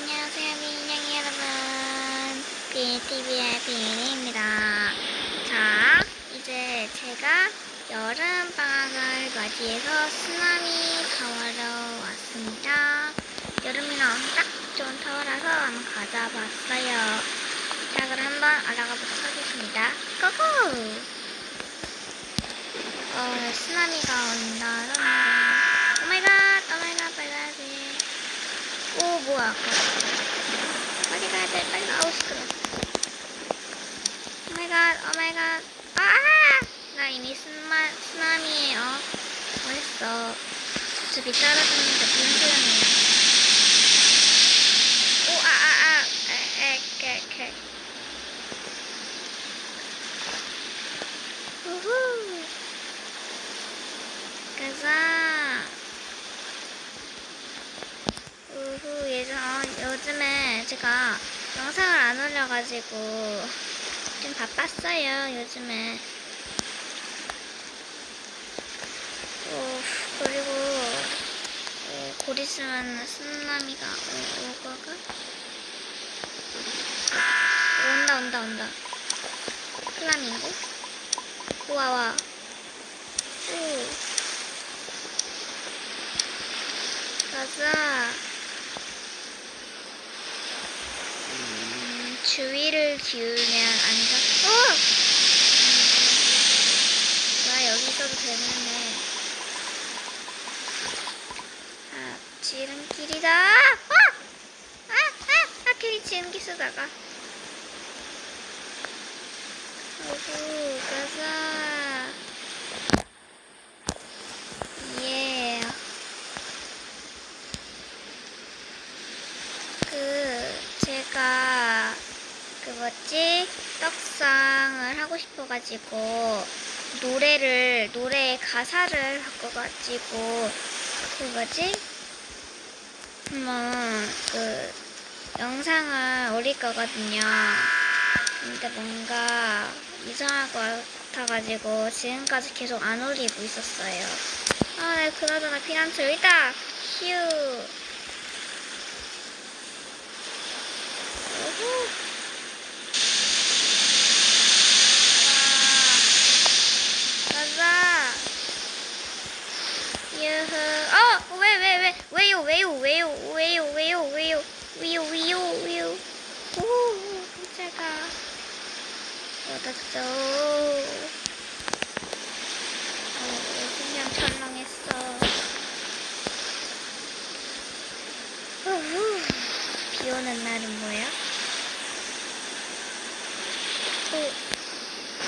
안녕하세요, 민영이 여러분. BTV의 비니입니다. 자, 이제 제가 여름 방학을 맞이해서 쓰나미 타워로 왔습니다. 여름이랑 딱 좋은 타워라서 한번 가져봤어요. 자, 그럼 한번 알아가 보도록 하겠습니다. 고고! 어, 쓰나미가 온다. 오마이갓, 오마이갓, 빨간색. 오 뭐야 빨리 가야 돼 빨리 아우 시끄러 오마이갓 오마이갓. 아나 이미 스마, 쓰나미에요. 뭐했어. 어차피 떨어지는데 무슨 소용이야? 오 아아아. 에에케케 우후. 가자 우후 예전 어, 요즘에 제가 영상을 안 올려가지고 좀 바빴어요 요즘에. 오, 그리고 어, 곧 있으면 쓰나미가 오, 오거가? 온다 온다 온다. 플라밍고 우와 와. 오. 가자 주위를 기울면 안잡 어! 나 여기 있어도 되는데. 아, 지름길이다. 아! 아! 아! 아! 괜히 지름길 쓰다가. 어구, 가자. 예. 그 제가 그 뭐지 떡상을 싶어가지고 노래를 노래 가사를 바꿔가지고 그 뭐지 한번 그 영상을 올릴 거거든요. 근데 뭔가 이상할 것 같아가지고 지금까지 계속 안 올리고 있었어요. 아, 네, 그나저나 피난처 여기 있다. 휴. 우후. 얻었어. 어, 그냥. 우후. 비 오는 날은 뭐야? 오,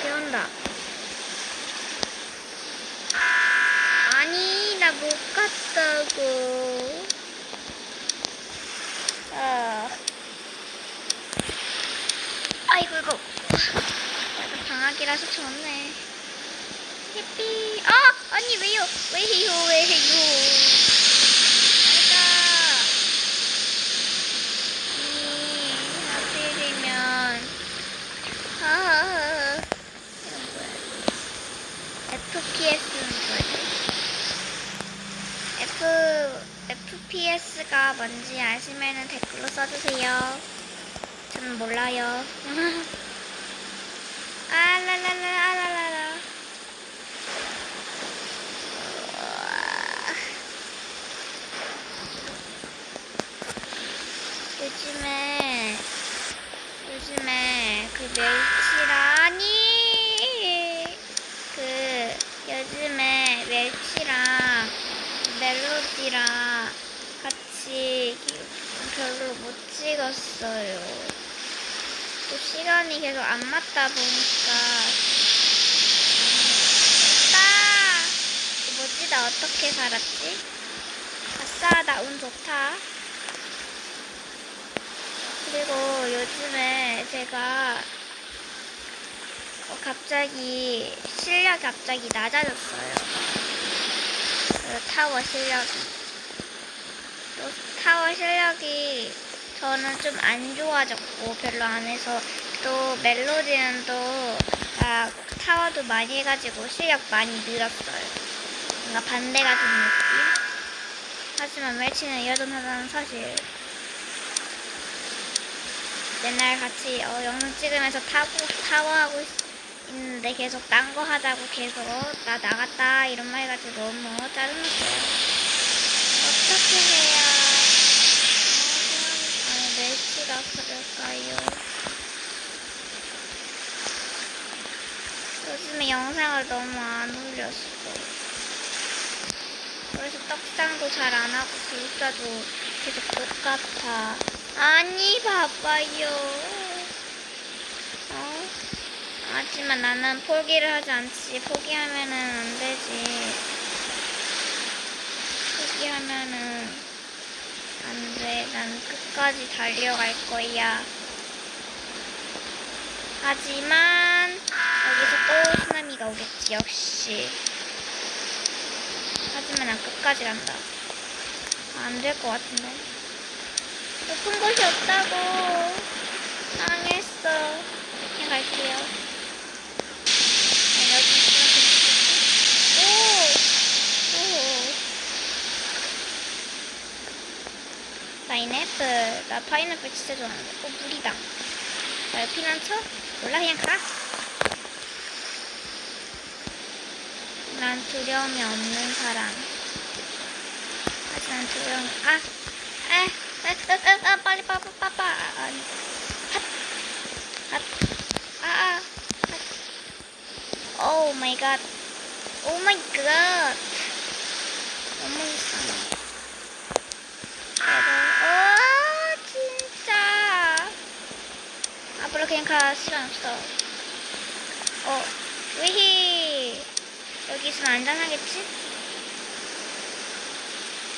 비 온다. 아니, 나 못 갔다고. 아. 아이고, 이거. 방학이라서 좋네. 예삐. 아! 아니, 왜요? 왜요? 왜요? 아니, 뭐야? FPS는 뭐지? F, FPS가 뭔지 아시면 댓글로 써주세요. 저는 몰라요. 아라라라, 아라라라. 우와. 요즘에 요즘에 그 멸치라니 그 요즘에 멸치랑 멜로디랑 같이 별로 못 찍었어요. 또 시간이 계속 안 맞다 보니까 아싸! 뭐지 나 어떻게 살았지? 아싸 나 운 좋다. 그리고 요즘에 제가 어, 갑자기 실력이 갑자기 낮아졌어요. 그 타워 실력이. 또 타워 실력이 저는 좀 안 좋아졌고 별로 안 해서 또 멜로디는 또 아, 타워도 많이 해가지고 실력 많이 늘었어요. 뭔가 반대 같은 느낌? 하지만 멸치는 여전하다는 사실. 맨날 같이 어, 영상 찍으면서 타고 타고 하고 있, 있는데 계속 딴 거 하자고 계속 어, 나 나갔다 이런 말 해가지고 너무 짜증났어요. 어떻게 해야 어, 아니 멸치가 그럴까요? 요즘에 영상을 너무 안 올렸어. 그래서 떡상도 잘 안 하고 글자도 계속 똑같아. 아니, 봐봐요. 어? 하지만 나는 포기를 하지 않지. 포기하면은 안 되지. 포기하면은 안 돼. 난 끝까지 달려갈 거야. 하지만 여기서 또 쓰나미가 오겠지. 역시. 하지만 난 끝까지 간다. 안 될 것 같은데. 높은 곳이 없다고. 망했어. 그냥 갈게요. 아, 여기 있으면? 오! 오! 파인애플. 나 파인애플 진짜 좋아하는데. 어, 물이다. 나 피난처? 몰라, 그냥 가. 난 두려움이 없는 사람. 하지만 두려움, 아, 아, 아, 아, 아, 아 빨리, 빨리, 빨리, 빨리, 아, 아니, 핫, 핫, 아, 아, 핫. 오 마이 갓, 오 마이 갓. 너무 이상해. 어, 진짜. 앞으로 그냥 가, 시간 없어. 어, 위히. 여기 있으면 안전하겠지?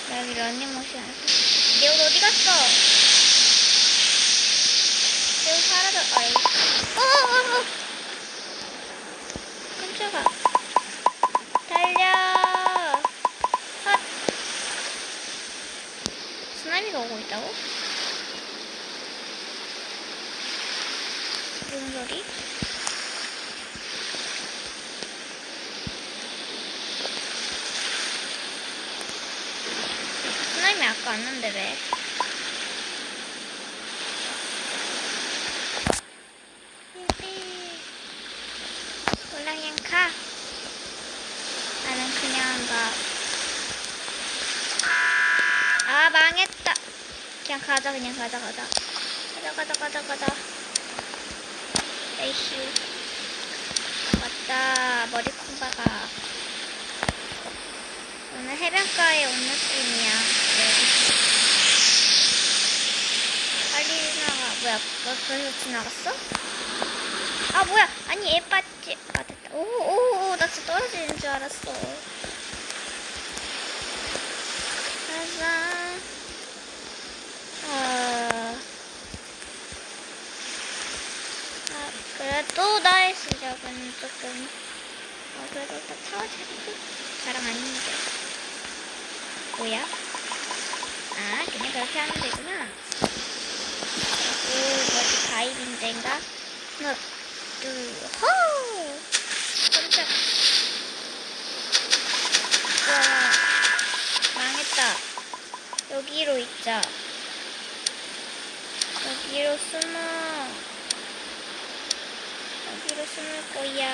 나 여기 런닝머신 안 써. 내옷 어디 갔어? 내옷 사라져. 아이. 어, 어, 어. 깜짝아. 달려. 헛. 쓰나미가 오고 있다고? 무슨 소리? 쓰나미 아까 왔는데 왜? 가. 나는 그냥 가. 아 망했다. 그냥 가자 그냥 가자 가자. 가자 가자 가자 가자. 에이슈. 맞다 머리콩 박아. 오늘 해변가에 온 느낌이야. 네. 빨리 지나가. 뭐야? 너 벌써 지나갔어? 아 뭐야? 아니 애빠지. 아 됐다. 오오오 나 진짜 떨어지는 줄 알았어. 가자. 아. 아 그래도 나의 시작은 조금. 어 그래도 일단 타워 잘했고 자랑 아닌데. 뭐야? 아 그냥 그렇게 하면 되구나. 오 뭐지 다이빙대인가? 하나 둘호 깜짝 와 망했다 여기로 있자 여기로 숨어 여기로 숨을 거야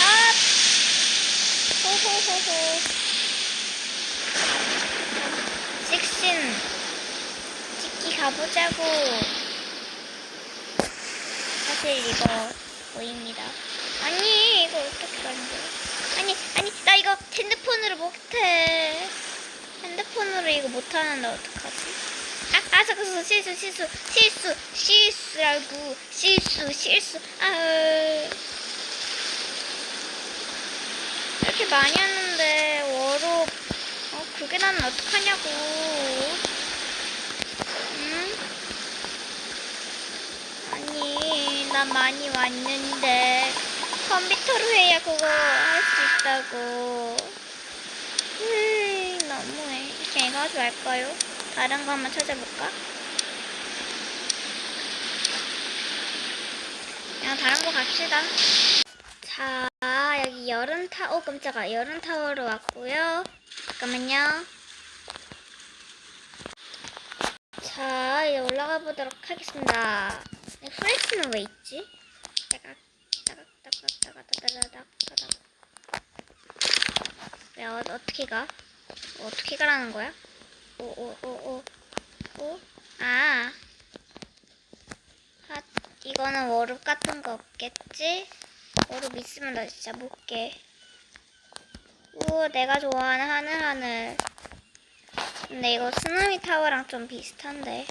아 호호호호 식신 찍기 가보자고. 사실 이거 보입니다. 아니 이거 어떻게 가는 거야 아니 아니 나 이거 핸드폰으로 못해. 핸드폰으로 이거 못하는데 어떡하지? 아, 아 잠깐 실수 실수 실수 실수라고. 실수 실수. 아 이렇게 많이 했는데 워로 어 그게 나는 어떡하냐고 응? 아니 나 많이 왔는데 컴퓨터로 해야 그거 할 수 있다고 으이 너무해 그냥 이거 하지 말까요? 다른 거 한번 찾아볼까? 그냥 다른 거 갑시다 자 여기 여름 타, 오 깜짝아 여름 타워로 왔고요 잠깐만요 자, 이제 올라가 보도록 하겠습니다. 네, 플래시는 왜 있지? 따각, 따각, 따각, 따각, 따각, 따각, 따각. 왜, 어, 어떻게 가? 어떻게 가라는 거야? 오, 오, 오, 오, 오? 아. 아, 이거는 워룹 같은 거 없겠지? 워룹 있으면 나 진짜 못 깨. 우, 내가 좋아하는 하늘 하늘. 근데 이거 쓰나미 타워랑 좀 비슷한데.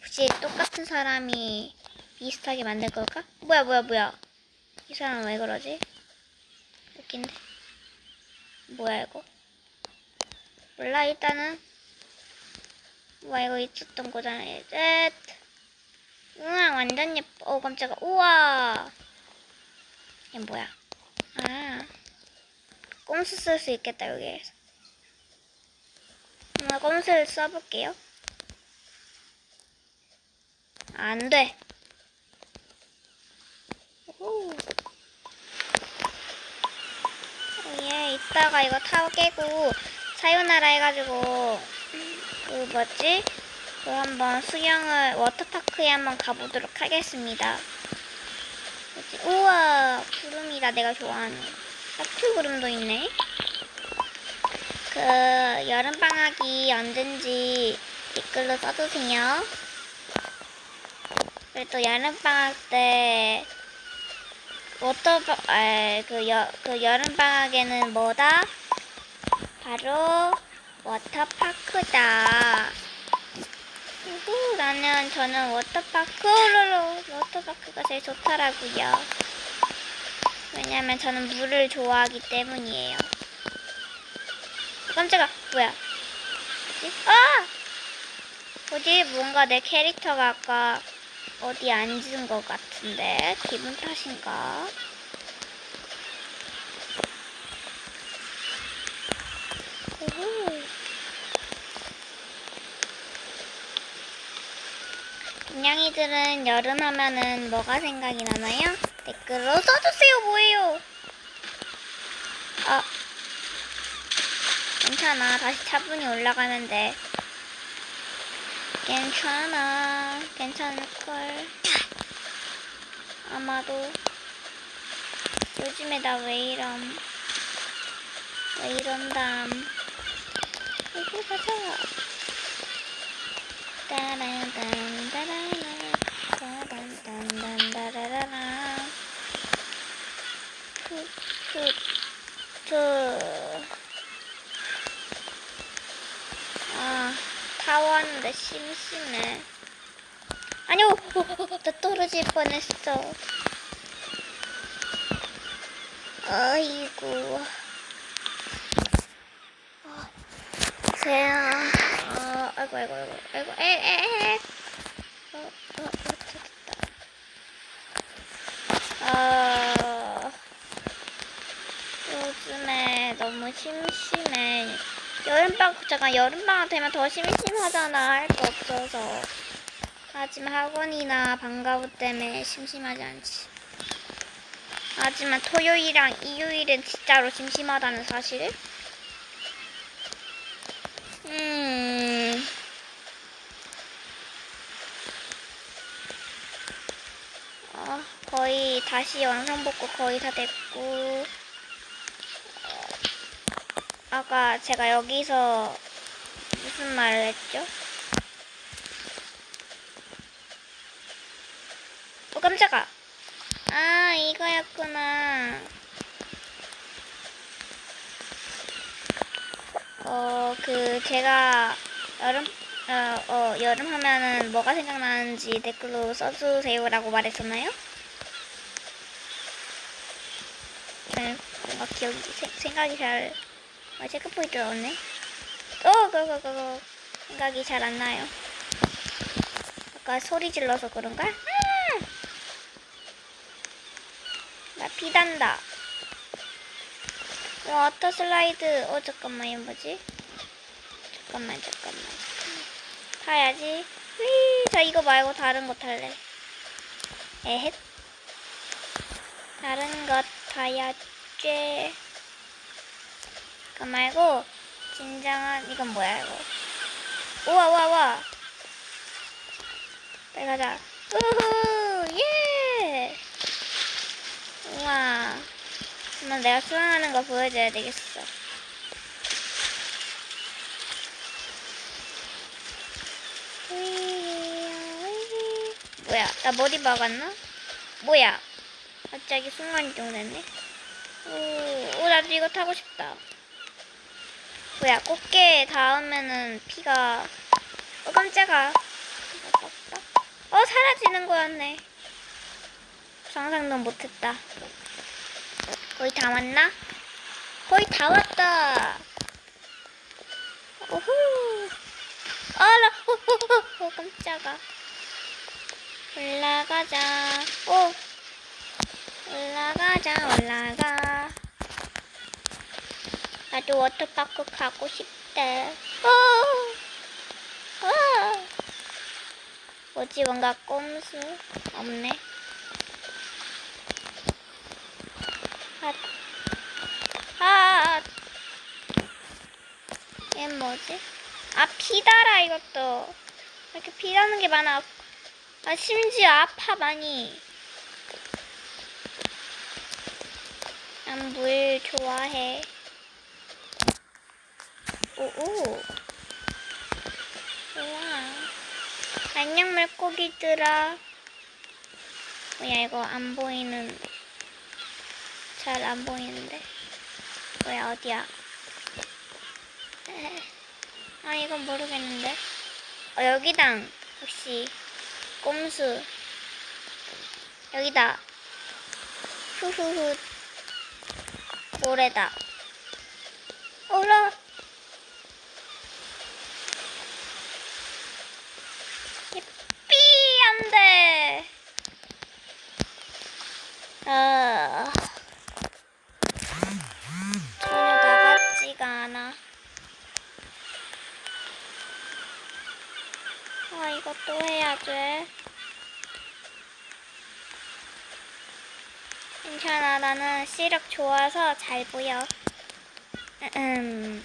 혹시 똑같은 사람이 비슷하게 만들 걸까? 뭐야, 뭐야, 뭐야. 이 사람 왜 그러지? 웃긴데. 뭐야, 이거? 몰라, 일단은. 우와, 이거 있었던 거잖아. 셋. 우와, 완전 예뻐. 어, 깜짝아. 우와. 이게 뭐야? 아. 꼼수 쓸 수 있겠다, 여기에서. 나 꼼수를 써볼게요. 안 돼. 오. 예, 이따가 이거 타워 깨고 사요나라 해가지고 그 뭐지? 그 한번 수영을 워터파크에 한번 가보도록 하겠습니다. 뭐지? 우와 구름이다 내가 좋아하는 하트 구름도 있네. 그 여름 방학이 언젠지 댓글로 써주세요. 그리고 또 여름 방학 때 워터 아그여그 여름 방학에는 뭐다? 바로 워터파크다. 우후, 나는 저는 워터파크로 워터파크가 제일 좋더라고요. 왜냐면 저는 물을 좋아하기 때문이에요. 깜짝아, 뭐야? 뭐지? 아! 뭐지? 뭔가 내 캐릭터가 아까 어디 앉은 것 같은데 기분 탓인가? 동양이들은 여름 하면은 뭐가 생각이 나나요? 댓글로 써주세요. 뭐예요? 아, 괜찮아. 다시 차분히 올라가면 돼. 괜찮아. 괜찮을걸. 아마도. 요즘에 나 왜 이럼. 왜 이런담. 오고 가자. 따란딴 따라라. 따란딴 따라라라. 그, 그, 그. 아, 하는데 심심해. 아니요, 어, 어, 어, 나 떨어질 뻔했어. 아이고. 어, 새야. 어, 아이고, 아이고, 아이고, 아이고, 에, 에, 에. 어, 어, 어, 됐다. 아, 요즘에 너무 심심해. 여름방학, 잠깐, 여름방학 되면 더 심심하잖아. 할 거 없어서. 하지만 학원이나 방과후 때문에 심심하지 않지. 하지만 토요일이랑 일요일은 진짜로 심심하다는 사실. 음. 어, 거의 다시 완성 복구 거의 다 됐고. 어, 아까 제가 여기서 무슨 말을 했죠? 어, 깜짝아. 아, 이거였구나. 어, 그, 제가 여름, 어, 어, 여름 하면은 뭐가 생각나는지 댓글로 써주세요라고 말했었나요? 네, 뭔가 기억이, 세- 생각이 잘, 아, 체크포인트 넣었네. 어, 그거, 그거. 생각이 잘 안 나요. 아까 소리 질러서 그런가? 아! 나 피단다. 어, 워터 슬라이드. 어, 잠깐만, 이거 뭐지? 잠깐만, 잠깐만, 잠깐만. 타야지. 휘, 저 이거 말고 다른 거 탈래. 에헷. 다른 거 타야지. 그거 말고, 진정한, 이건 뭐야, 이거. 우와, 우와, 우와. 빨리 가자. 우후, 예! 우와. 한번 내가 수영하는 거 보여줘야 되겠어. 뭐야, 나 머리 박았나? 뭐야? 갑자기 순간 이동 됐네. 오, 오, 나도 이거 타고 싶다. 뭐야, 꽃게 닿으면은 피가, 어, 깜짝아. 어, 사라지는 거였네. 상상도 못했다. 거의 다 왔나? 거의 다 왔다. 오후. 아, 나, 오, 오, 깜짝아. 올라가자. 오. 올라가자, 올라가. 나도 워터파크 가고 싶대. 어. 어. 뭐지, 뭔가 꼼수? 없네. 핫. 핫. 얘 뭐지? 아, 피달아, 이것도. 이렇게 피다는 게 많아. 아, 심지어 아파, 많이. 난 물 좋아해. 오오. 우와. 안녕 물고기들아. 뭐야 이거 안 보이는. 잘 안 보이는데. 뭐야 어디야? 아 이건 모르겠는데. 어 여기당. 혹시 꼼수. 여기다. 후후후. 모래다. 올라. 삐! 안 돼! 아. 전혀 나같지가 않아. 아, 이것도 해야 돼. 괜찮아, 나는 시력 좋아서 잘 보여. 음.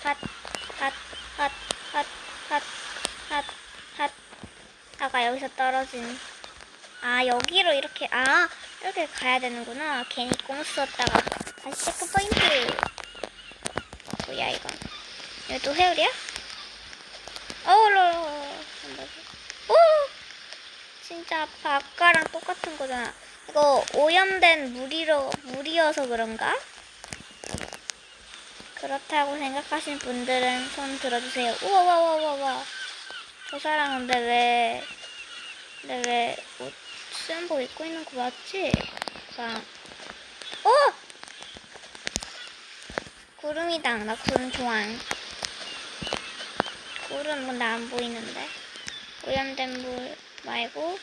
핫, 핫, 핫, 핫, 핫, 핫, 핫. 아까 여기서 떨어진. 아, 여기로 이렇게, 아, 이렇게 가야 되는구나. 괜히 썼다가. 다시 체크 포인트. 뭐야, 이건. 이거 또 회오리야? 어우, 로, 오! 진짜 아파. 아까랑 똑같은 거잖아. 이거 오염된 물이로, 물이어서 그런가? 그렇다고 생각하신 분들은 손 들어주세요. 우와, 와, 와, 와, 와. 저 사람 근데 왜, 근데 왜 옷, 수영복 입고 있는 거 맞지? 자, 어! 구름이당. 나 구름 좋아. 구름 은 나 안 보이는데. 오염된 물 말고,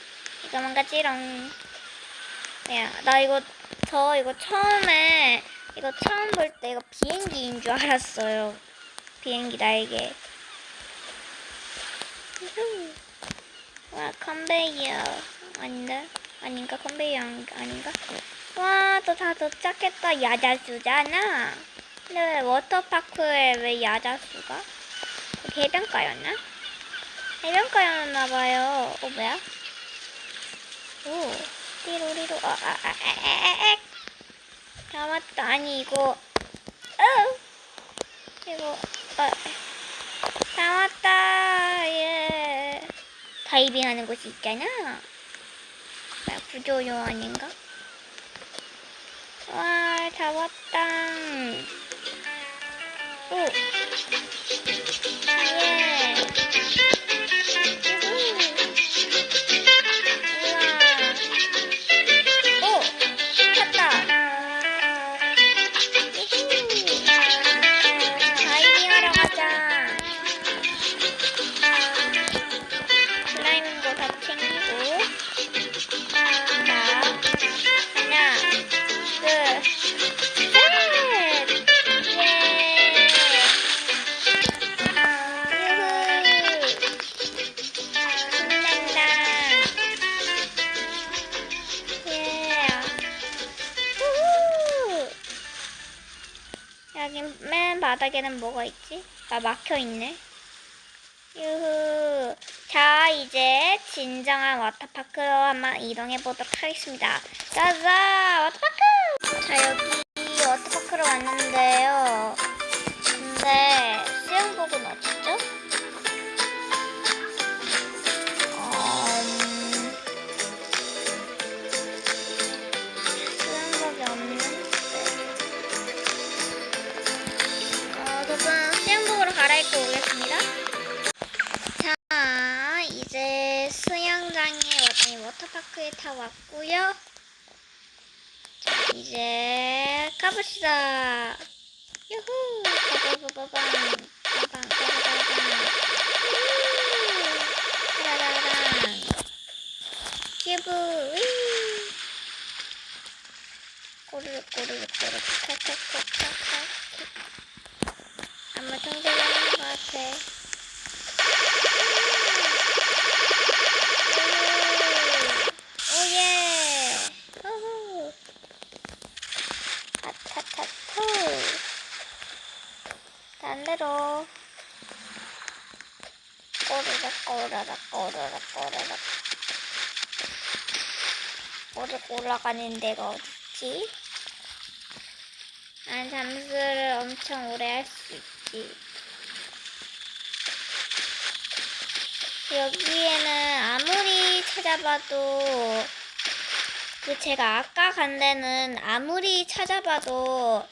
이거 망가지롱. 야, 나 이거, 저 이거 처음에, 이거 처음 볼 때 이거 비행기인 줄 알았어요. 비행기 날개. 와, 컨베이어. 아닌데? 아닌가? 컨베이어 아닌가? 와, 또다 도착했다. 야자수잖아. 근데 왜 워터파크에 왜 야자수가? 해변가였나? 해변가였나봐요. 어, 뭐야? 오, 띠로리로, 아, 아, 아, 아, 아, 아. 다 맞다. 아니, 이거, 어, 이거, 어, 다 왔다. 예. 다이빙 하는 곳이 있잖아. 뭐야, 구조 요원인가? 와, 다 왔다. 오. 예. 바닥에는 뭐가 있지? 아, 막혀 있네. 유후. 자, 이제 진정한 워터파크로 한번 이동해 보도록 하겠습니다. 가자, 워터파크! 자, 여기 워터파크로 왔는데요. 근데 수영복은 갈아입고 오겠습니다. 자, 이제 수영장에 왔더니 워터파크에 다 왔고요. 자, 이제 가봅시다. 유후! 빠바바방! 유후! 따라라랑! 큐브! 위! 꼬르륵 꼬르륵 꼬르륵 탁탁탁탁탁 통제되는 것 같아. 오예! 아타타투! 반대로 꼬르륵 꼬르륵 꼬르륵 꼬르륵 꼬르륵 올라가는 데가 어딨지? 난 잠수를 엄청 오래 할 수 있지. 여기에는 아무리 찾아봐도 그 제가 아까 간 데는 아무리 찾아봐도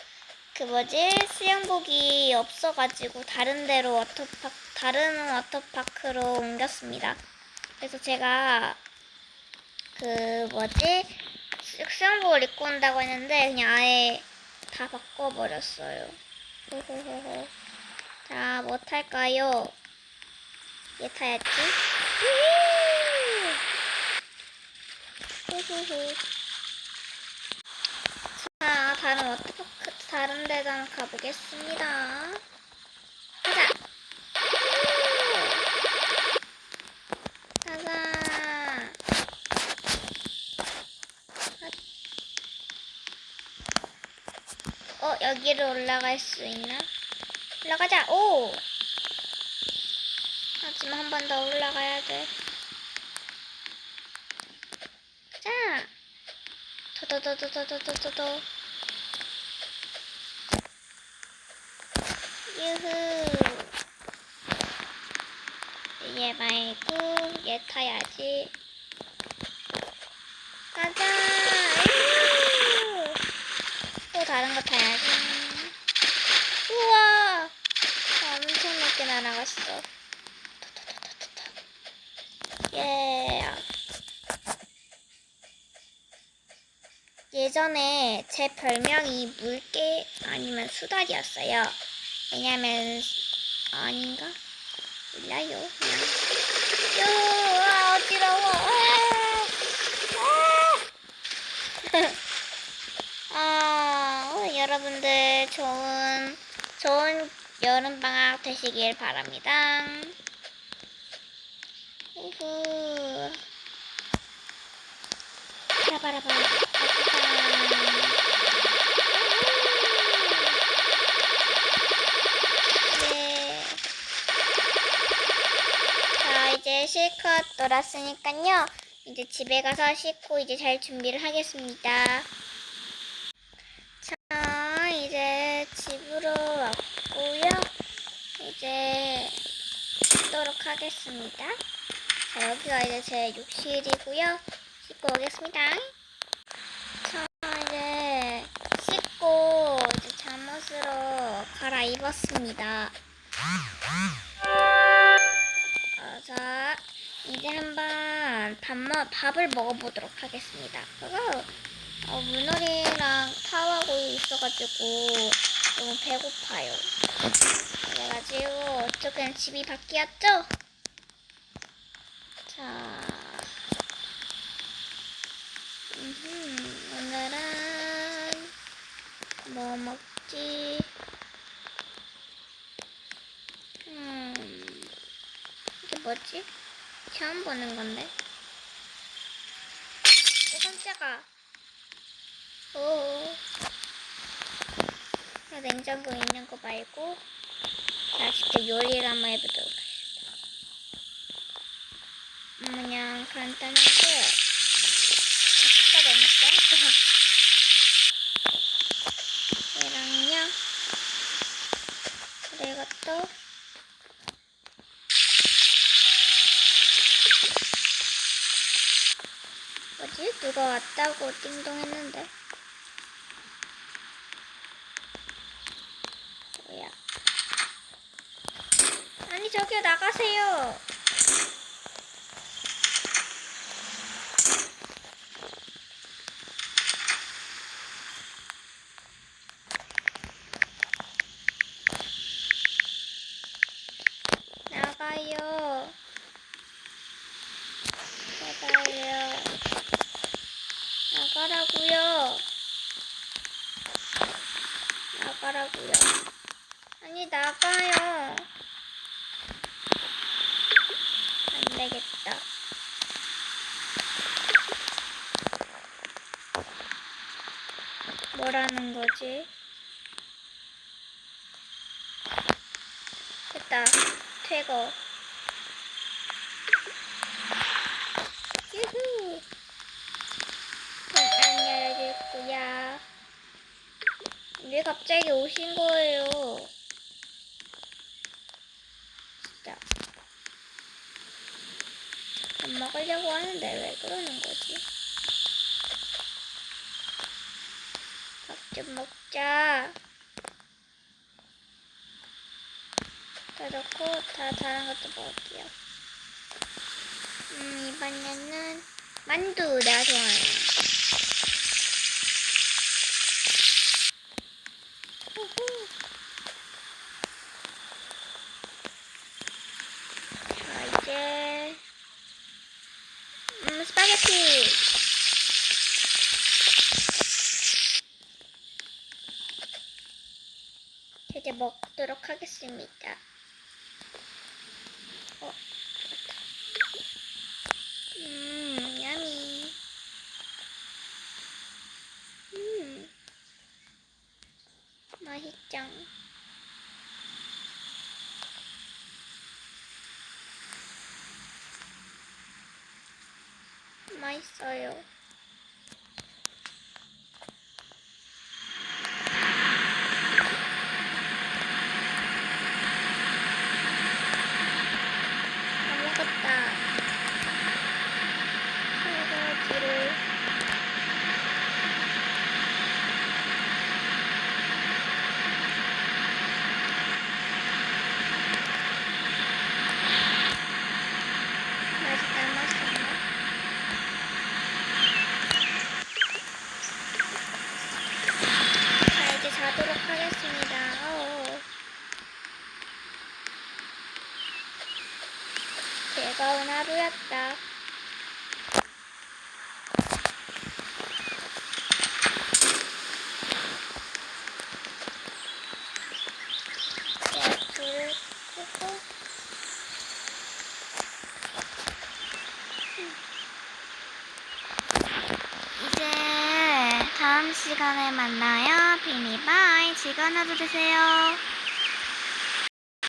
그 뭐지 수영복이 없어가지고 다른 데로 워터파크 다른 워터파크로 옮겼습니다. 그래서 제가 그 뭐지 수- 수영복을 입고 온다고 했는데 그냥 아예 다 바꿔버렸어요. 호호호호. 자, 뭐 탈까요? 얘 타야지. 자, 다른 워터파크, 다른 한번 가보겠습니다. 가자! 후. 가자! 어, 여기로 올라갈 수 있나? 올라가자! 오! 하지만 한 번 더 올라가야 돼. 자! 도도도도도도도도. 유후. 얘 말고 얘 타야지. 가자! 또 다른 거 타야지. 우와! 엄청 높게 날아갔어. 예. 예전에 제 별명이 물개 아니면 수달이었어요. 왜냐면 아닌가? 몰라요. 그냥. 유, 아, 어지러워. 아, 아. 어, 여러분들 좋은 좋은 여름 방학 되시길 바랍니다. 우후. 바라바라바. 예. 자, 이제 실컷 놀았으니까요. 이제 집에 가서 씻고 이제 잘 준비를 하겠습니다. 자, 이제 집으로 왔고요. 이제 씻도록 하겠습니다. 자, 여기가 이제 제 욕실이고요. 씻고 오겠습니다. 자, 이제 씻고 이제 잠 옷으로 갈아입었습니다. 어, 자, 이제 한번 밥, 먹- 밥을 먹어보도록 하겠습니다. 그거 어, 물놀이랑 타워하고 있어가지고 너무 배고파요. 그래가지고 조금 집이 바뀌었죠? 자, 보는 건데. 오, 깜짝아. 오. 냉장고 있는 거 말고 맛있게 요리를 한번 해보도록 하겠습니다. 그냥 간단하게. 진짜 재밌다. 띵동 했는데. 뭐야? 아니 저기요 나가세요. 나가요. 제발요. 나가라고요. 나가라고요. 아니 나가요. 뭐라는 거지? 됐다. 퇴거. 유후. 문안 열어줄 거야. 왜 갑자기 오신 거예요? 진짜. 밥 먹으려고 하는데 왜 그러는 거지? 밥 좀 먹자. 다 넣고 다 다른 것도 먹을게요. 음, 이번에는 만두 내가 좋아해요. 후후. 자, 이제 음, 스파게티. 자, 이제 먹도록 하겠습니다. 어, 맞다. 음, 야미. 음, 맛있짱. 맛 있어요. 다 먹었다. 설거지를. 아직 남았었나? 자, 이제 자도록 하겠습니다. 어어. 즐거운 하루였다. 자, 불을 끄고. 이제 다음 시간에 만나요. 비니바이. 즐거운 하루 되세요.